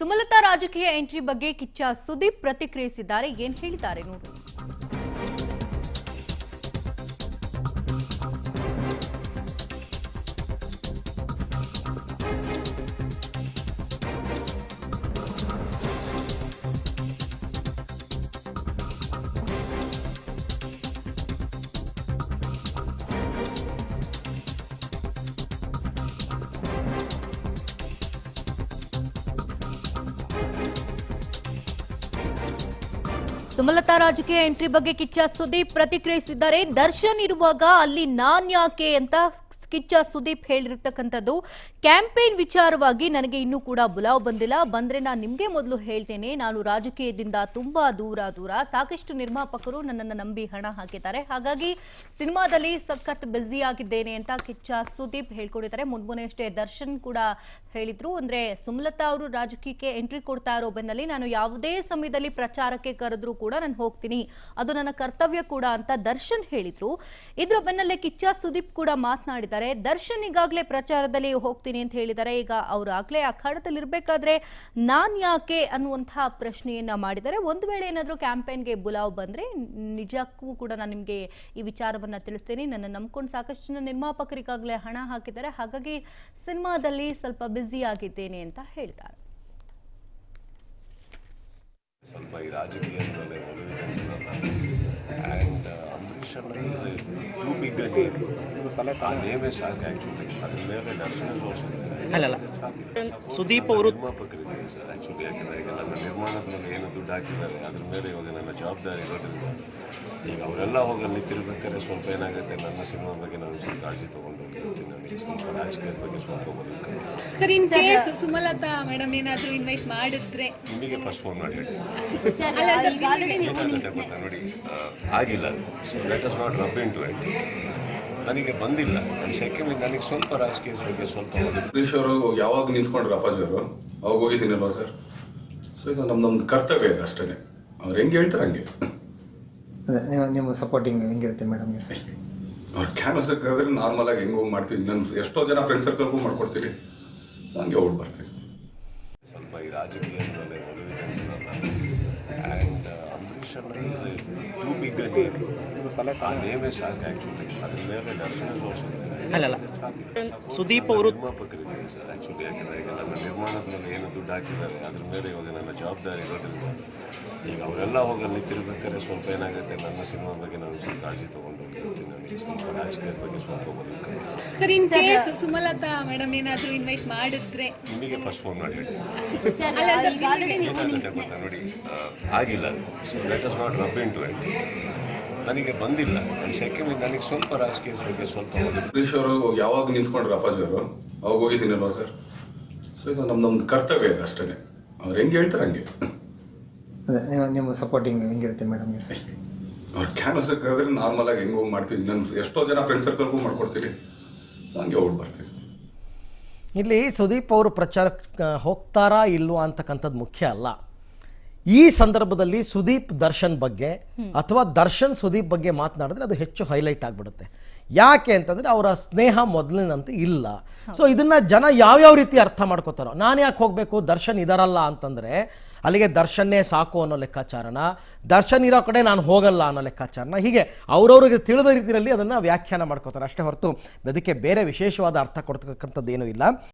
ಸುಮಲತಾ ರಾಜಕೀಯ ಎಂಟ್ರಿ ಬಗ್ಗೆ ಕಿಚ್ಚ ಸುದೀಪ್ ಪ್ರತಿಕ್ರಿಯಿಸಿದ್ದಾರೆ. ಏನ್ ಹೇಳಿದ್ದಾರೆ ನೋಡಿ. ಸುಮಲತಾ ರಾಜಕೀಯ ಎಂಟ್ರಿ ಬಗ್ಗೆ ಕಿಚ್ಚ ಸುದೀಪ್ ಪ್ರತಿಕ್ರಿಯಿಸಿದ್ದಾರೆ. ದರ್ಶನ್ ಇರುವಾಗ ಅಲ್ಲಿ ನಾನ್ ಯಾಕೆ ಅಂತ ಕಿಚ್ಚ ಸುದೀಪ್ ಹೇಳಿರ್ತಕ್ಕಂಥದ್ದು. ಕ್ಯಾಂಪೇನ್ ವಿಚಾರವಾಗಿ ನನಗೆ ಇನ್ನೂ ಕೂಡ ಬುಲಾವ್ ಬಂದಿಲ್ಲ. ಬಂದ್ರೆ ನಾನು ನಿಮ್ಗೆ ಮೊದಲು ಹೇಳ್ತೇನೆ. ನಾನು ರಾಜಕೀಯದಿಂದ ತುಂಬಾ ದೂರ ದೂರ ಸಾಕಷ್ಟು ನಿರ್ಮಾಪಕರು ನನ್ನನ್ನು ನಂಬಿ ಹಣ ಹಾಕಿದ್ದಾರೆ. ಹಾಗಾಗಿ ಸಿನಿಮಾದಲ್ಲಿ ಸಖತ್ ಬ್ಯುಸಿ ಆಗಿದ್ದೇನೆ ಅಂತ ಕಿಚ್ಚ ಸುದೀಪ್ ಹೇಳ್ಕೊಂಡಿದ್ದಾರೆ. ಮುನ್ಮುನೆಯಷ್ಟೇ ದರ್ಶನ್ ಕೂಡ ಹೇಳಿದ್ರು. ಅಂದ್ರೆ ಸುಮಲತಾ ಅವರು ರಾಜಕೀಯಕ್ಕೆ ಎಂಟ್ರಿ ಕೊಡ್ತಾ ಇರೋ ಬೆನ್ನಲ್ಲಿ ನಾನು ಯಾವುದೇ ಸಮಯದಲ್ಲಿ ಪ್ರಚಾರಕ್ಕೆ ಕರೆದ್ರೂ ಕೂಡ ನಾನು ಹೋಗ್ತೀನಿ. ಅದು ನನ್ನ ಕರ್ತವ್ಯ ಕೂಡ ಅಂತ ದರ್ಶನ್ ಹೇಳಿದ್ರು. ಇದ್ರ ಬೆನ್ನಲ್ಲೇ ಕಿಚ್ಚ ಸುದೀಪ್ ಕೂಡ ಮಾತನಾಡಿದ್ದಾರೆ. ದರ್ಶನ್ ಈಗಾಗಲೇ ಪ್ರಚಾರದಲ್ಲಿ ಹೋಗ್ತೀನಿ ಅಂತ ಹೇಳಿದ್ದಾರೆ. ಈಗ ಅವರು ಆಗ್ಲೇ ಅಖಾಡದಲ್ಲಿ ಇರಬೇಕಾದ್ರೆ ನಾನ್ ಯಾಕೆ ಅನ್ನುವಂತಹ ಪ್ರಶ್ನೆಯನ್ನ ಮಾಡಿದ್ದಾರೆ. ಒಂದು ವೇಳೆ ಏನಾದರೂ ಕ್ಯಾಂಪೇನ್ಗೆ ಬುಲಾವ್ ಬಂದ್ರೆ ನಿಜಕ್ಕೂ ಕೂಡ ನಾನು ನಿಮಗೆ ಈ ವಿಚಾರವನ್ನ ತಿಳಿಸ್ತೇನೆ. ನನ್ನ ನಂಬ್ಕೊಂಡು ಸಾಕಷ್ಟು ಜನ ನಿರ್ಮಾಪಕರಿಗಾಗಲೇ ಹಣ ಹಾಕಿದ್ದಾರೆ. ಹಾಗಾಗಿ ಸಿನಿಮಾದಲ್ಲಿ ಸ್ವಲ್ಪ ಬ್ಯುಸಿ ಆಗಿದ್ದೇನೆ ಅಂತ ಹೇಳ್ತಾರೆ. ಸ್ವಲ್ಪ ಈ ರಾಜಕೀಯದ ಮೇಲೆ ಒಲವಿದೆ ಆ್ಯಂಡ್ ಅಂಬರೀಷ್ ಅಂದ್ರೆ ಈಸ್ ಟೂ ಬಿಗ್ ತಲೆ ಆ ನೇಮೇ ಸಾಕು ಆ್ಯಕ್ಚುಲಿ ಅದ್ರ ಮೇಲೆ ದರ್ಶನ ಅಲ್ಲಲ್ಲ. ಸುದೀಪ್ ಅವರು- ನಿರ್ಮಾಪಕರಿಗೆ ಸರ್ ಆ್ಯಕ್ಚುಲಿ ಯಾಕಂದರೆ ಈಗ ನನ್ನ ನಿರ್ಮಾಣದ ಮೇಲೆ ಏನು ದುಡ್ಡು ಹಾಕಿದ್ದಾರೆ ಅದ್ರ ಮೇಲೆ ಇವಾಗ ನನ್ನ ಜವಾಬ್ದಾರಿ ಇರೋದ್ರಿಂದ ಈಗ ಅವರೆಲ್ಲ ಹೋಗಿ ಅಲ್ಲಿ ತಿರ್ಬೇಕಾದ್ರೆ ಸ್ವಲ್ಪ ಏನಾಗುತ್ತೆ ನನ್ನ ಸಿನಿಮಾ ಬಗ್ಗೆ ನಾನು ಸ್ವಲ್ಪ ಕಾಳಜಿ ತೊಗೊಂಡು ಹೋಗ್ತೀನಿ ನನಗೆ ಸ್ವಲ್ಪ ರಾಜಕೀಯದ ಬಗ್ಗೆ ಸ್ವಲ್ಪ ಬರುತ್ತೆ sir in case Sumalatha madam ಏನಾದರೂ ಇನ್ವೈಟ್ ಮಾಡಿದ್ರೆ ನಿಮಗೆ ಫಸ್ಟ್ ಫೋನ್ ಮಾಡಿ ಹೇಳ್ತೀನಿ ಗೊತ್ತಾ ನೋಡಿ ಆಗಿಲ್ಲ. So let us not rub into it ನನಗೆ ಬಂದಿಲ್ಲ. ನನ್ನ ಸೆಕೆಂಡ್ ನನಗೆ ಸ್ವಲ್ಪ ರಾಜಕೀಯ ಬಗ್ಗೆ ಸ್ವಲ್ಪ. ಅಂಬರೀಷ್ ಅವರು ಯಾವಾಗ ನಿಂತ್ಕೊಂಡ್ರು ಅಪ್ಪಾಜಿ ಅವರು? ಅವಾಗ ಹೋಗಿದ್ದೀನಲ್ವಾ ಸರ್? ಸೊ ಇದು ನಮ್ಮ ನಮ್ದು ಕರ್ತವ್ಯ ಇದೆ ಅಷ್ಟೇ ಅವ್ರು ಹೆಂಗೆ ಹೇಳ್ತಾರೆ ಹಂಗೆ? ನಿಮ್ಮ- ಸಪೋರ್ಟಿಂಗ್ ಸಪೋರ್ಟಿಂಗ್ ಹೆಂಗಿರುತ್ತೆ ಮೇಡಮ್ ಅವ್ರು ಕ್ಯಾನ್ವಸಕ್ಕೆ ಕರೆದ್ರೆ ನಾರ್ಮಲ್ ಆಗಿ ಹೆಂಗೆ ಹೋಗಿ ಮಾಡ್ತೀವಿ? ನನ್ನ ಎಷ್ಟೋ ಜನ ಫ್ರೆಂಡ್ ಸರ್ಕಲ್ಗೂ ಮಾಡ್ಕೊಡ್ತೀರಿ. ಸೊ ಹಂಗೆ ಹೋಗಿ ಬರ್ತೀನಿ ಸ್ವಲ್ಪ ಈ ರಾಜಕೀಯದ ಮೇಲೆ ಒಲವಿದೆ ಆ್ಯಂಡ್ ಅಂಬರೀಷ್ ಅಂದ್ರೆ ಈಸ್ ಟೂ ಬಿಗ್ ತಲೆ ಆ ನೇಮೇ ಸಾಕು ಆ್ಯಕ್ಚುಲಿ ಅದ್ರ ಮೇಲೆ ದರ್ಶನ ಅಲ್ಲಲ್ಲ. ಸುದೀಪ್ ಅವರು- ನಿರ್ಮಾಪಕರಿಗೆ ಸರ್ ಆ್ಯಕ್ಚುಲಿ ಯಾಕಂದರೆ ಈಗ ನನ್ನ ನಿರ್ಮಾಣದ ಮೇಲೆ ಏನು ದುಡ್ಡು ಹಾಕಿದ್ದಾರೆ ಅದ್ರ ಮೇಲೆ ಇವಾಗ ನನ್ನ ಜವಾಬ್ದಾರಿ ಇರೋದ್ರಿಂದ ಈಗ ಅವರೆಲ್ಲ ಹೋಗಿ ಅಲ್ಲಿ ತಿರ್ಬೇಕಾದ್ರೆ ಸ್ವಲ್ಪ ಏನಾಗುತ್ತೆ ನನ್ನ ಸಿನಿಮಾ ಬಗ್ಗೆ ನಾನು ಸ್ವಲ್ಪ ಕಾಳಜಿ ತೊಗೊಂಡು ಹೋಗ್ತೀನಿ ನನಗೆ ಸ್ವಲ್ಪ ರಾಜಕೀಯದ ಬಗ್ಗೆ ಸ್ವಲ್ಪ sir in case Sumalatha madam ಏನಾದರೂ ಇನ್ವೈಟ್ ಮಾಡಿದ್ರೆ ನಿಮಗೆ ಫಸ್ಟ್ ಫೋನ್ ಮಾಡಿ ಹೇಳ್ತೀನಿ ಗೊತ್ತಾ ನೋಡಿ? ಆಗಿಲ್ಲ. So let us not rub into it ನನಗೆ ಬಂದಿಲ್ಲ. ನನ್ನ ಸೆಕೆಂಡ್ ನನಗೆ ಸ್ವಲ್ಪ ರಾಜಕೀಯದ ಬಗ್ಗೆ ಸ್ವಲ್ಪ ಒಲವು. ಅವರು ಯಾವಾಗ ನಿಂತ್ಕೊಂಡ್ರು ಅಪ್ಪಾಜಿ ಅವರು? ಅವಾಗ ಹೋಗಿದ್ದೀನಲ್ವಾ ಸರ್? ಸೊ ಇದು ನಮ್ಮ ನಮ್ದು ಕರ್ತವ್ಯ ಇದೆ ಅಷ್ಟೇ ಅವ್ರು ಹೆಂಗೆ ಹೇಳ್ತಾರೆ ಹಂಗೆ? ಅದೇ ನಿಮ್ಮ- ಸಪೋರ್ಟಿಂಗ್ ಹೆಂಗಿರುತ್ತೆ ಮೇಡಮ್ ಅವ್ರು ಕ್ಯಾನ್ವಸ್ ಕರೆದ್ರೆ ನಾರ್ಮಲ್ ಆಗಿ ಹೆಂಗೆ ಹೋಗಿ ಮಾಡ್ತೀವಿ. ನನ್ನ ಎಷ್ಟೋ ಜನ ಫ್ರೆಂಡ್ ಸರ್ಕಲ್ಗೂ ಮಾಡ್ಕೊಡ್ತೀನಿ ಹಂಗೆ ಹೋಗಿ ಬರ್ತೀನಿ ಇಲ್ಲಿ ಸುದೀಪ್ ಅವರು ಪ್ರಚಾರಕ್ಕೆ ಹೋಗ್ತಾರಾ ಇಲ್ವಾ ಅಂತಕ್ಕಂಥದ್ದು ಮುಖ್ಯ ಅಲ್ಲ. ಈ ಸಂದರ್ಭದಲ್ಲಿ ಸುದೀಪ್ ದರ್ಶನ್ ಬಗ್ಗೆ ಅಥವಾ ದರ್ಶನ್ ಸುದೀಪ್ ಬಗ್ಗೆ ಮಾತನಾಡಿದ್ರೆ ಅದು ಹೆಚ್ಚು ಹೈಲೈಟ್ ಆಗಿಬಿಡುತ್ತೆ. ಯಾಕೆ ಅಂತಂದ್ರೆ ಅವರ ಸ್ನೇಹ ಮೊದಲಿನಂತೆ ಇಲ್ಲ. ಸೊ ಇದನ್ನ ಜನ ಯಾವ್ಯಾವ ರೀತಿ ಅರ್ಥ ಮಾಡ್ಕೋತಾರೋ, ನಾನು ಯಾಕೆ ಹೋಗಬೇಕು, ದರ್ಶನ್ ಇದಾರಲ್ಲ ಅಂತಂದ್ರೆ ಅಲ್ಲಿಗೆ ದರ್ಶನ್ನೇ ಸಾಕು ಅನ್ನೋ ಲೆಕ್ಕಾಚಾರನ, ದರ್ಶನ್ ಇರೋ ಕಡೆ ನಾನು ಹೋಗಲ್ಲ ಅನ್ನೋ ಲೆಕ್ಕಾಚಾರನ, ಹೀಗೆ ಅವ್ರವ್ರಿಗೆ ತಿಳಿದ ರೀತಿಯಲ್ಲಿ ಅದನ್ನು ವ್ಯಾಖ್ಯಾನ ಮಾಡ್ಕೋತಾರೆ. ಅಷ್ಟೇ ಹೊರತು ಅದಕ್ಕೆ ಬೇರೆ ವಿಶೇಷವಾದ ಅರ್ಥ ಕೊಡ್ತಕ್ಕಂಥದ್ದು ಏನೂ ಇಲ್ಲ.